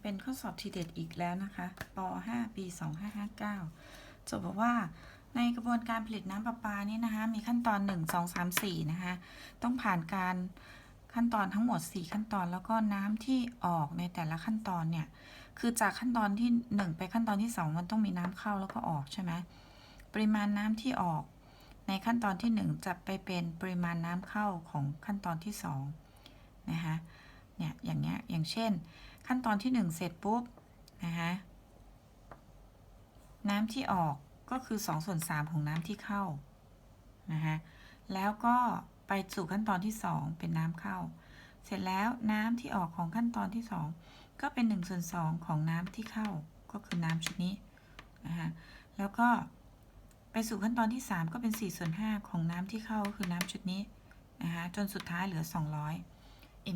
เป็นข้อสอบทีเด็ดอีกแล้วนะคะป .5 ปี 2559จะบอกว่าในกระบวนการผลิตน้ำประปานี่นะคะ มีขั้นตอน 1 2 3 4 นะคะ ต้องผ่านการขั้นตอนทั้งหมด 4 ขั้นตอน แล้วก็น้ำที่ออกในแต่ละขั้นตอนเนี่ย คือจากขั้นตอนที่ 1 ไปขั้นตอนที่ 2 มันต้องมีน้ำเข้าแล้วก็ออกใช่ไหมปริมาณน้ำที่ออกในขั้นตอนที่ 1 จะไปเป็นปริมาณน้ำเข้าของขั้นตอนที่2นะคะ เนี่ยอย่างเงี้ยอย่างเช่น ขั้นตอนที่ 1 เสร็จปุ๊บนะคะน้ำที่ออกก็คือ2ส่วน3ของน้ำที่เข้านะคะแล้วก็ไปสู่ขั้นตอนที่ 2 เป็นน้ำเข้า เสร็จแล้วน้ำที่ออกของขั้นตอนที่ 2 ก็เป็น1ส่วน2ของน้ำที่เข้าก็คือน้ำชุดนี้นะคะแล้วก็ไปสู่ขั้นตอนที่ 3 ก็เป็น4ส่วน5ของน้ำที่เข้าก็คือน้ำชุดนี้นะคะจนสุดท้ายเหลือ 200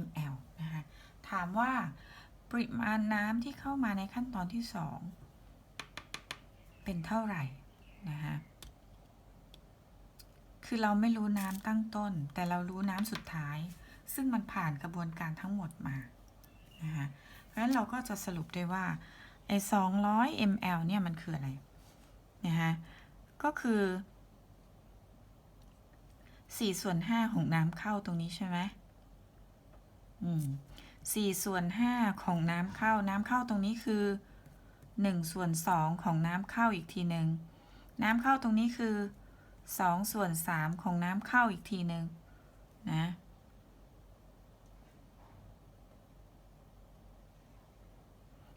ml นะคะถามว่าปริมาณน้ำที่เข้ามาในขั้นตอนที่ 2 เป็นเท่าไหร่นะคะคือเราไม่รู้น้ำตั้งต้น แต่เรารู้น้ำสุดท้าย ซึ่งมันผ่านกระบวนการทั้งหมดมานะคะเพราะฉะนั้นเราก็จะสรุปได้ว่าไอ้200 ml เนี่ยมันคืออะไรนะคะก็คือ4ส่วน5ของน้ำเข้าตรงนี้ใช่ไหม อืม4ส่วน5ของน้ำเข้า น้ำเข้าตรงนี้คือ1ส่วน2ของน้ำเข้าอีกทีหนึ่งน้ำเข้าตรงนี้คือ2ส่วน3ของน้ำเข้าอีกทีหนึ่งนะ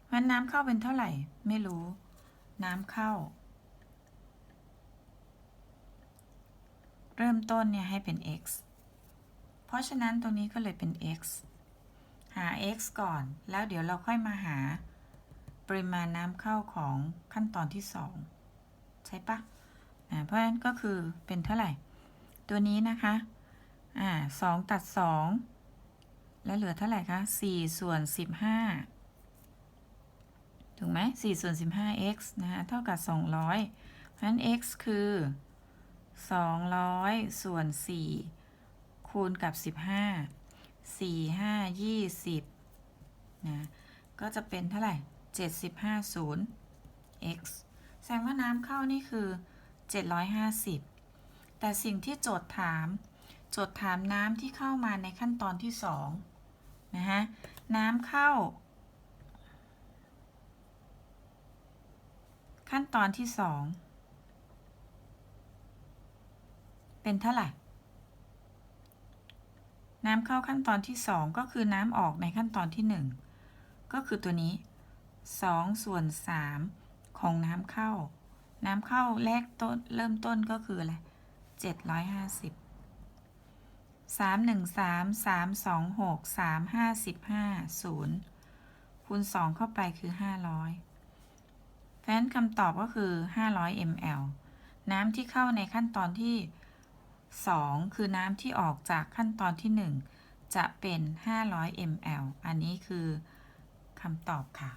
เพราะน้ำเข้าเป็นเท่าไหร่ ไม่รู้ น้ำเข้า เริ่มต้นเนี่ยให้เป็น x เพราะฉะนั้นตรงนี้ก็เลยเป็น x หา x ก่อน แล้วเดี๋ยวเราค่อยมาหา ปริมาณน้ำเข้าของขั้นตอนที่ 2 ใช่ปะอ่าเพราะฉะนั้นก็คือเป็นเท่าไหร่ ตัวนี้นะคะอ่าสองตัด 2 แล้วเหลือเท่าไหร่คะ4ส่วน 15 ถูกไหม4ส่วน 15x นะคะเท่ากับ 200 เพราะฉะนั้น x คือ 200 ส่วน 4 คูณกับ 15 4 5 20นะก็จะเป็นเท่าไหร่75 0 x แสดงว่าน้ำเข้านี่คือ 750 แต่สิ่งที่โจทย์ถาม โจทย์ถามน้ำที่เข้ามาในขั้นตอนที่2นะฮะ น้ำเข้า ขั้นตอนที่ 2 เป็นเท่าไหร่ น้ำเข้าขั้นตอนที่ 2 ก็คือน้ำออกในขั้นตอนที่ 1 ก็คือตัวนี้2ส่วน3ของน้ำเข้า น้ำเข้าแรกต้นเริ่มต้นก็คืออะไร750 3 1 3 3 2 6 3 5 15 0 คูณ 2 เข้าไปคือ 500เพราะฉะนั้นคำตอบก็คือ 500 ml น้ำที่เข้าในขั้นตอนที่ 2 คือน้ำที่ออกจากขั้นตอนที่ 1 จะเป็น 500 ml อันนี้คือคำตอบค่ะ